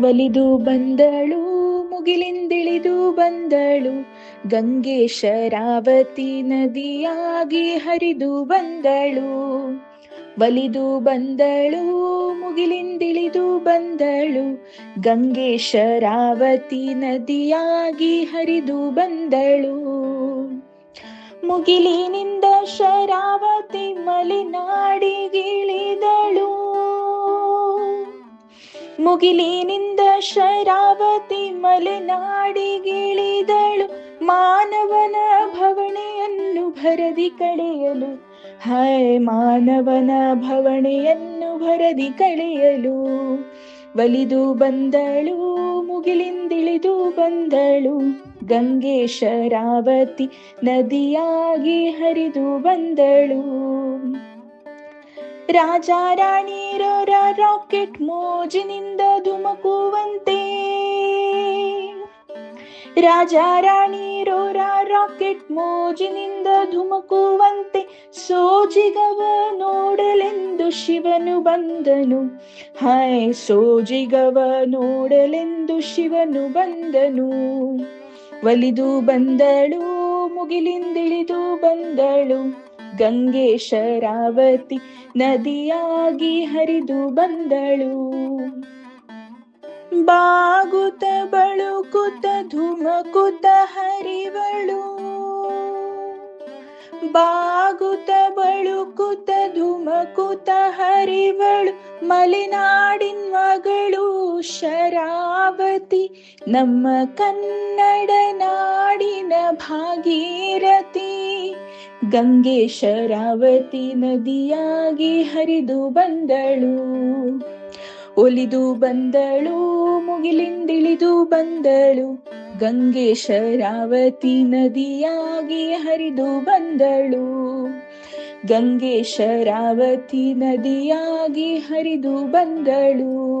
ಒಲಿದು ಬಂದಳು, ಮುಗಿಲಿಂದಿಳಿದು ಬಂದಳು. ಗಂಗೆ ಶರಾವತಿ ನದಿಯಾಗಿ ಹರಿದು ಬಂದಳು. ಒಲಿದು ಬಂದಳು, ಮುಗಿಲಿಂದಿಳಿದು ಬಂದಳು. ಗಂಗೆ ಶರಾವತಿ ನದಿಯಾಗಿ ಹರಿದು ಬಂದಳು. ಮುಗಿಲಿನಿಂದ ಶರಾವತಿ ಮಲೆನಾಡಿಗಿಳಿದಳು ಮುಗಿಲಿನಿಂದ ಶರಾವತಿ ಮಲೆನಾಡಿಗಿಳಿದಳು. ಮಾನವನ ಭವಣೆಯನ್ನು ಭರದಿ ಕಳೆಯಲು. ಹಾಯ್ ಮಾನವನ ಭವಣೆಯನ್ನು ಭರದಿ ಕಳೆಯಲು. ಒಲಿದು ಬಂದಳು, ಮುಗಿಲಿಂದಿಳಿದು ಬಂದಳು. ಗಂಗೆ ಶರಾವತಿ ನದಿಯಾಗಿ ಹರಿದು ಬಂದಳು. ರಾಜ ರಾಣಿಯರ ರಾಕೆಟ್ ಮೋಜಿನಿಂದ ಧುಮುಕುವಂತೆ. ರಾಜ ರೋರಾ ರಾಕೆಟ್ ಮೋಜಿನಿಂದ ಧುಮಕುವಂತೆ. ಸೋಜಿಗವ ನೋಡಲೆಂದು ಶಿವನು ಬಂದನು. ಹಾಯ್ ಸೋಜಿಗವ ನೋಡಲೆಂದು ಶಿವನು ಬಂದನು. ಒಲಿದು ಬಂದಳು, ಮುಗಿಲಿಂದಿಳಿದು ಬಂದಳು. ಗಂಗೆ ಶರಾವತಿ ನದಿಯಾಗಿ ಹರಿದು ಬಂದಳು. ಬಾಗುತ ಬಳುಕುತ ಧುಮಕುತ ಹರಿವಳು. ಬಾಗುತ ಬಳುಕುತ ಧುಮಕುತ ಹರಿವಳು. ಮಲೆನಾಡಿನ ಮಗಳು ಶರಾವತಿ, ನಮ್ಮ ಕನ್ನಡ ನಾಡಿನ ಭಾಗೀರಥಿ. ಗಂಗೆ ಶರಾವತಿ ನದಿಯಾಗಿ ಹರಿದು ಬಂದಳು. ಒಲಿದು ಬಂದಳು, ಮುಗಿಲಿಂದಿಳಿದು ಬಂದಳು. ಗಂಗೆ ಶರಾವತಿ ನದಿಯಾಗಿ ಹರಿದು ಬಂದಳು. ಗಂಗೆ ಶರಾವತಿ ನದಿಯಾಗಿ ಹರಿದು ಬಂದಳು.